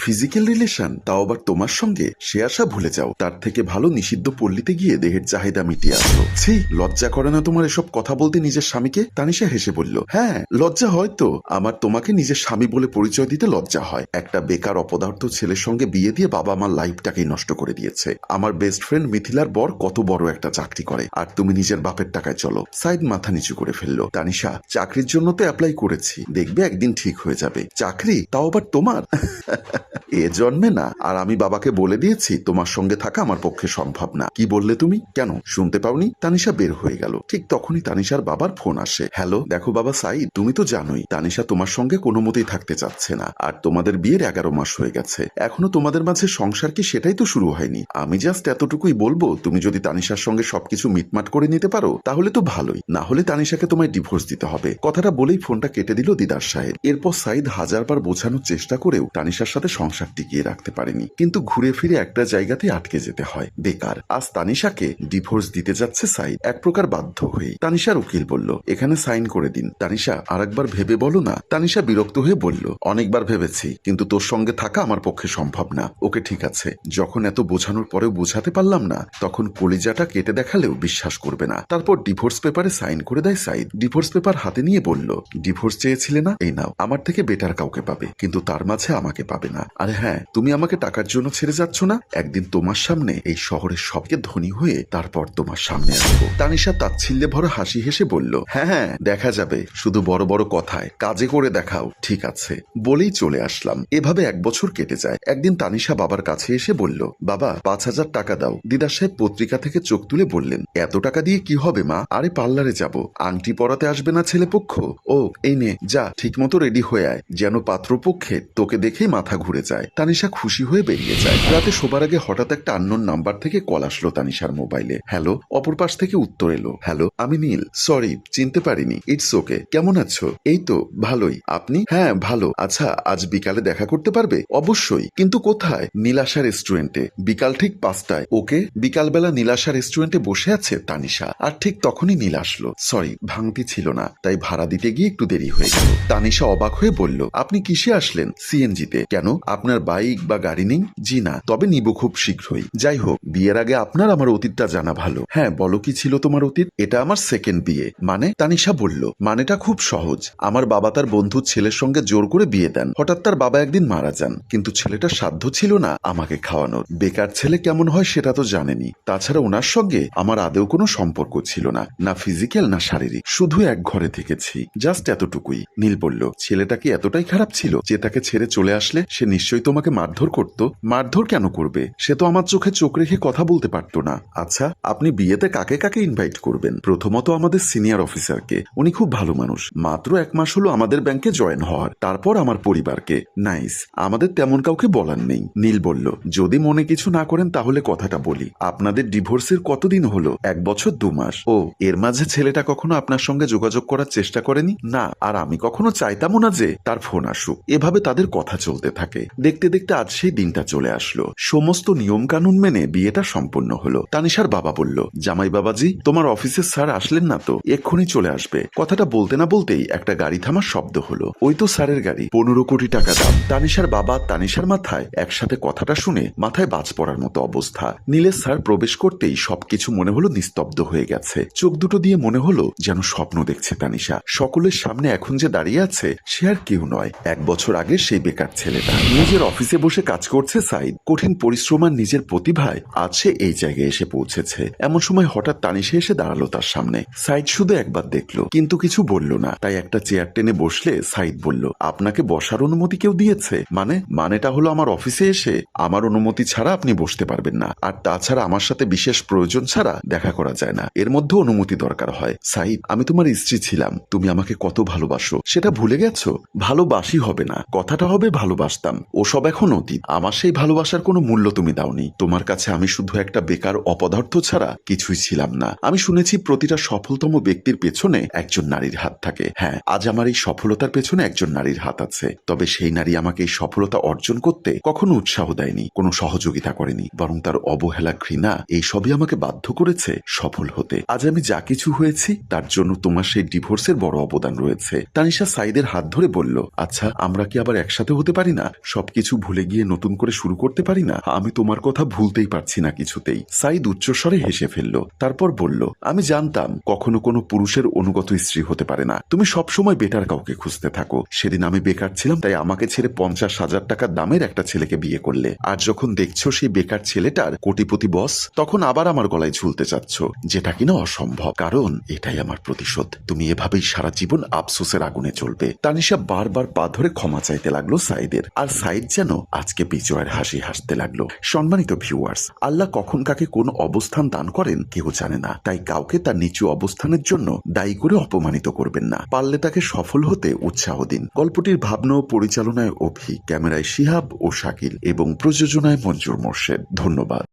Physical relation তাও আবার তোমার সঙ্গে, সে আশা ভুলে যাও। তার থেকে ভালো নিষিদ্ধ পল্লীতে গিয়ে দেহের চাহিদা মিটিয়ে আসলো। ছি, লজ্জা করে না তোমার এসব কথা বলতে নিজের স্বামীকে? তানিশা হেসে বলল হ্যাঁ লজ্জা হয় তো। আমার তোমাকে নিজের স্বামী বলে পরিচয় দিতে লজ্জা হয়। একটা বেকার অপদার্থ ছেলের সঙ্গে বিয়ে দিয়ে বাবা আমার লাইফটাকেই নষ্ট করে দিয়েছে। আমার বেস্ট ফ্রেন্ড মিথিলার বর কত বড় একটা চাকরি করে। আর তুমি নিজের বাপের টাকায় চলো। সাইদ মাথা নিচু করে ফেলল। তানিশা, চাকরির জন্য তো অ্যাপ্লাই করেছি। দেখবে একদিন ঠিক হয়ে যাবে। চাকরি? তাও আবার তোমার? এ জন্মে না। আর আমি বাবাকে বলে দিয়েছি, তোমার সঙ্গে থাকা আমার পক্ষে সম্ভব না। কি বললে তুমি? কেন? শুনতে পাওনি? তানিশা বের হয়ে গেল। ঠিক তখনই তানিশার বাবার ফোন আসে। হ্যালো, দেখো বাবা সাইদ তুমি তো জানোই, তানিশা তোমার সঙ্গে কোনো মতেই থাকতে চাচ্ছে না। আর তোমাদের বিয়ের এগারো মাস হয়ে গেছে। এখনও তোমাদের মাঝে সংসার কি সেটাই তো শুরু হয়নি। আমি জাস্ট এতটুকুই বলব, তুমি যদি তানিশার সঙ্গে সবকিছু মিটমাট করে নিতে পারো, তাহলে তো ভালোই। না হলে তানিশাকে তোমায় ডিভোর্স দিতে হবে। কথাটা বলেই ফোনটা কেটে দিল দিদার সাহেব। এরপর সাইদ হাজারবার বোঝানোর চেষ্টা করেও তানিশার সাথে সংসার টিকিয়ে রাখতে পারেনি। কিন্তু ঘুরে ফিরে একটা জায়গাতে আটকে যেতে হয়। বেকার। আজ তানিশাকে ডিভোর্স দিতে যাচ্ছে সাইদ। এক প্রকার বাধ্য হয়ে। তানিশার উকিল বলল, এখানে সাইন করে দিন। তানিশা, আরেকবার ভেবে বলো না। তানিশা বিরক্ত হয়ে বলল, অনেকবার ভেবেছি, কিন্তু তোর সঙ্গে থাকা আমার পক্ষে সম্ভব না। ওকে ঠিক আছে। যখন এত বোঝানোর পরেও বোঝাতে পারলাম না, তখন কলিজাটা কেটে দেখালেও বিশ্বাস করবে না। তারপর ডিভোর্স পেপারে সাইন করে দেয় সাইদ। ডিভোর্স পেপার হাতে নিয়ে বলল, ডিভোর্স চেয়েছিলে না? এই নাও। আমার থেকে বেটার কাউকে পাবে, কিন্তু তার মাঝে আমাকে পাবে না। আরে হ্যাঁ তুমি আমাকে টাকার জন্য ছেড়ে যাচ্ছ না? একদিন তোমার সামনে এই শহরের সবকে ধনী হয়ে তারপর তোমার সামনে আসব। তানিশা তাচ্ছিল্যে ভরা হাসি হেসে বলল হ্যাঁ হ্যাঁ দেখা যাবে। শুধু বড় বড় কথায়। কাজে করে দেখাও। ঠিক আছে। বলেই চলে আসলাম। এভাবে এক বছর কেটে যায়। একদিন তানিশা বাবার কাছে এসে বলল, বাবা, পাঁচ হাজার টাকা দাও। দিদা সাহেব পত্রিকা থেকে চোখ তুলে বললেন, এত টাকা দিয়ে কি হবে, মা? আরে, পার্লারে যাব। আংটি পরাতে আসবে না ছেলেপক্ষ? ও, এই নে, যা ঠিক মতো রেডি হয়ে আয়। যেন পাত্রপক্ষে তোকে দেখেই মাথা ঘুরে যায়। তানিশা খুশি হয়ে বেরিয়ে যায়। রাতে শোবার আগে হঠাৎ একটা আননোন নাম্বার থেকে কল আসলো তানিশার মোবাইলে হ্যালো অপর পাশ থেকে উত্তর এলো হ্যালো আমি নীল। সরি চিনতে পারিনি। ইটস ওকে কেমন আছো? এই তো, ভালোই। আপনি? হ্যাঁ ভালো। আচ্ছা আজ বিকালে দেখা করতে পারবে? অবশ্যই। কিন্তু কোথায়? নীলাশা রেস্টুরেন্টে বিকাল ঠিক পাঁচটায়। ওকে? বিকালবেলা নীলাশা রেস্টুরেন্টে বসে আছে তানিশা। আর ঠিক তখনই নীল আসলো। সরি ভাঙতি ছিল না। তাই ভাড়া দিতে গিয়ে একটু দেরি হয়ে গেল। তানিশা অবাক হয়ে বলল, আপনি কিসে আসলেন? সিএনজিতে। কেন? আপনার বাইক বা গাড়ি নেই? জি না, তবে নিব খুব শীঘ্রই। যাই হোক, বিয়ের আগে আপনার আমার অতীতটা জানা ভালো। হ্যাঁ বলো কি ছিল তোমার অতীত? এটা আমার সেকেন্ড বিয়ে। মানে? তানিশা বলল। মানেটা খুব সহজ। আমার বাবা তার বন্ধুর ছেলের সঙ্গে জোর করে বিয়ে দেন। হঠাৎ তার বাবা একদিন মারা যান। কিন্তু ছেলেটার সাধ্য ছিল না আমাকে খাওয়ানোর। বেকার ছেলে কেমন হয় সেটা তো জানেনি। তাছাড়া ওনার সঙ্গে আমার আদেও কোনো সম্পর্ক ছিল না। না ফিজিক্যাল না শারীরিক। শুধু এক ঘরে থেকেছি। জাস্ট এতটুকুই। নীল বলল, ছেলেটা কি এতটাই খারাপ ছিল যে তাকে ছেড়ে চলে আসলে সে নিশ্চয়ই তোমাকে মারধর করত। মারধর কেন করবে? সে তো আমার চোখে চোখ রেখে কথা বলতে পারতো না। আচ্ছা আপনি বিয়েতে কাকে কাকে ইনভাইট করবেন? প্রথমত আমাদের সিনিয়র অফিসারকে উনি খুব ভালো মানুষ। মাত্র এক মাস হলো আমাদের ব্যাংকে জয়েন হওয়ার। তারপর আমার পরিবারকে। নাইস। আমাদের তেমন কাউকে বলার নেই। নীল বলল, যদি মনে কিছু না করেন তাহলে কথাটা বলি। আপনাদের ডিভোর্সের কতদিন হলো? এক বছর, দু মাস? ও, এর মাঝে ছেলেটা কখনো আপনার সঙ্গে যোগাযোগ করার চেষ্টা করেনি? না, আর আমি কখনো চাইতামও না যে তার ফোন আসুক। এভাবে তাদের কথা চলতে থাকে। দেখতে দেখতে আজ সেই দিনটা চলে আসলো। সমস্ত নিয়ম কানুন মেনে বিয়েটা সম্পন্ন হলো। তানিশার বাবা বলল, জামাই বাবাজি, তোমার অফিসের স্যার আসলেন না তো? এক্ষুনি চলে আসবে। কথাটা বলতে না বলতেই একটা গাড়ি থামার শব্দ হলো। ওই তো স্যারের গাড়ি, পনেরো কোটি টাকা দাম। তানিশার বাবা তানিশার মাথায় একসাথে কথাটা শুনে মাথায় বাজ পড়ার মতো অবস্থা। নীলের স্যার প্রবেশ করতেই সবকিছু মনে হলো নিস্তব্ধ হয়ে গেছে। চোখ দুটো দিয়ে মনে হলো যেন স্বপ্ন দেখছে তানিশা। সকলের সামনে এখন যে দাঁড়িয়ে আছে, সে আর কেউ নয়। এক বছর আগে সেই বেকার ছেলেটা। নিজের অফিসে বসে কাজ করছে সাইদ। কঠিন পরিশ্রম আর নিজের প্রতিভায় আজ সে এই জায়গায় এসে পৌঁছেছে। এমন সময় হঠাৎ তানিশা এসে দাঁড়াল তার সামনে। সাইদ শুধু একবার দেখল, কিন্তু কিছু বলল না। তাই একটা চেয়ার টেনে বসলে সাইদ বলল, আপনাকে বসার অনুমতি কেউ দিয়েছে? মানে মানেটা হলো আমার অফিসে এসে আমার অনুমতি ছাড়া আপনি বসতে পারবেন না। আর তাছাড়া আমার সাথে বিশেষ প্রয়োজন ছাড়া দেখা করা যায় না। এর মধ্যে অনুমতি দরকার হয়। সাইদ, আমি তোমার স্ত্রী ছিলাম। তুমি আমাকে কত ভালোবাসো। সেটা ভুলে গেছো? ভালোবাসি হবে না। কথাটা হবে ভালোবাসতাম। ওসব এখন অতীত। আমার সেই ভালোবাসার কোনো মূল্য তুমি দাওনি। তোমার কাছে আমি শুধু একটা বেকার অপদার্থ ছাড়া কিছুই ছিলাম না। আমি শুনেছি প্রতিটা সফলতম ব্যক্তির পেছনে একজন নারীর হাত থাকে। হ্যাঁ আজ আমার এই সফলতার পেছনে একজন নারীর হাত আছে। তবে সেই নারী আমাকে এই সফলতা অর্জন করতে কখনো উৎসাহ দেয়নি, কোনো সহযোগিতা করেনি, বরং তার অবহেলা, ঘৃণা, এই সবই আমাকে বাধ্য করেছে সফল হতে। আজ আমি যা কিছু হয়েছি, তার জন্য তোমার সেই ডিভোর্সের বড় অবদান রয়েছে। তানিশা সাইদের হাত ধরে বলল আচ্ছা আমরা কি আবার একসাথে হতে পারি না? সবকিছু ভুলে গিয়ে নতুন করে শুরু করতে পারি না? আমি তোমার কথা ভুলতেই পারছি না কিছুতেই। সাইদ উচ্চস্বরে হেসে ফেলল, তারপর বলল, আমি জানতাম কখনো কোনো পুরুষের অনুগত স্ত্রী হতে পারে না। তুমি সবসময় বেটার কাউকে খুঁজতে থাকো। সেদিন আমি বেকার ছিলাম, তাই আমাকে ছেড়ে পঞ্চাশ হাজার টাকা দামের একটা ছেলেকে বিয়ে করলে। আর যখন দেখছ সেই বেকার ছেলেটার কোটিপতি বস, তখন আবার আমার গলায় ঝুলতে চাচ্ছ, যেটা কিনা অসম্ভব। কারণ এটাই আমার প্রতিশোধ। তুমি এভাবেই সারা জীবন আফসোসের আগুনে চলবে তানিশা বারবার পা ধরে ক্ষমা চাইতে লাগল সাইদের আর সাইদ যেন আজকে বিজয়ের হাসি হাসতে লাগল। সম্মানিত ভিউয়ার্স আল্লাহ কখন কাকে কোন অবস্থান দান করেন কেউ জানে না। তাই কাউকে তার নিচু অবস্থানের জন্য দায়ী করে অপমানিত করবেন না। পারলে তাকে সফল হতে উৎসাহ দিন। গল্পটির ভাবনা ও পরিচালনায় অভি ক্যামেরায় শিহাব ও শাকিল এবং প্রযোজনায় মঞ্জুর মোর্শেদ। ধন্যবাদ।